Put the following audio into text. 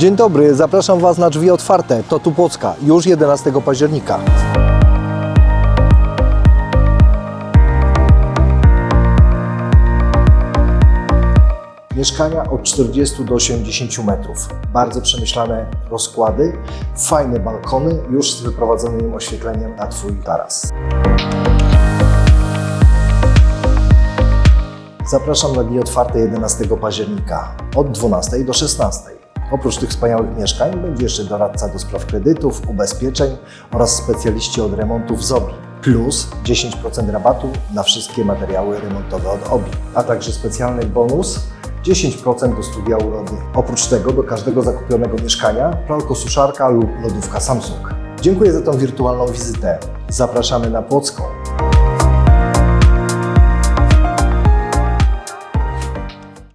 Dzień dobry, zapraszam Was na drzwi otwarte. To tu Płocka, już 11 października. Mieszkania od 40 do 80 metrów. Bardzo przemyślane rozkłady, fajne balkony, już z wyprowadzonym oświetleniem na Twój taras. Zapraszam na dni otwarte 11 października od 12 do 16. Oprócz tych wspaniałych mieszkań będzie jeszcze doradca do spraw kredytów, ubezpieczeń oraz specjaliści od remontów z OBI. Plus 10% rabatu na wszystkie materiały remontowe od OBI, a także specjalny bonus 10% do studia urody. Oprócz tego do każdego zakupionego mieszkania pralko-suszarka lub lodówka Samsung. Dziękuję za tą wirtualną wizytę. Zapraszamy na Płocką.